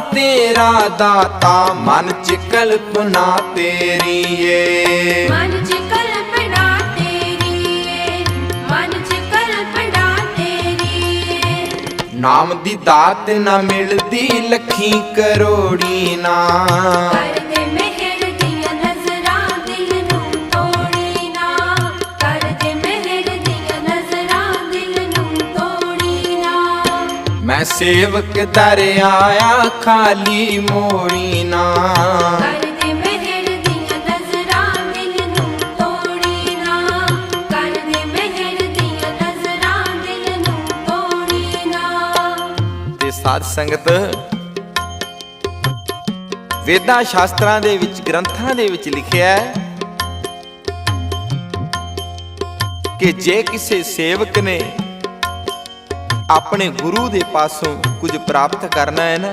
ਤੇਰਾ ਦਾਤਾ ਮਨ ਚ ਕਲਪਨਾ ਤੇਰੀ ਏ ਮਨ ਚ ਕਲਪਨਾ ਤੇਰੀ ਏ ਮਨ ਚ ਕਲਪਨਾ ਤੇਰੀ ਏ ਨਾਮ ਦੀ ਦਾਤ ਨਾ ਮਿਲਦੀ ਲੱਖੀ ਕਰੋੜੀ ਨਾ। ਮੈਂ ਸੇਵਕ ਦਰ ਆਇਆ ਖਾਲੀ ਮੋੜੀ ਨਾ। ਸਾਧ ਸੰਗਤ ਵੇਦਾਂ ਸ਼ਾਸਤਰਾਂ ਦੇ ਵਿੱਚ ਗ੍ਰੰਥਾਂ ਦੇ ਵਿੱਚ ਲਿਖਿਆ ਹੈ ਕਿ ਜੇ ਕਿਸੇ ਸੇਵਕ ਨੇ ਆਪਣੇ ਗੁਰੂ ਦੇ ਪਾਸੋਂ ਕੁਝ ਪ੍ਰਾਪਤ ਕਰਨਾ ਹੈ ਨਾ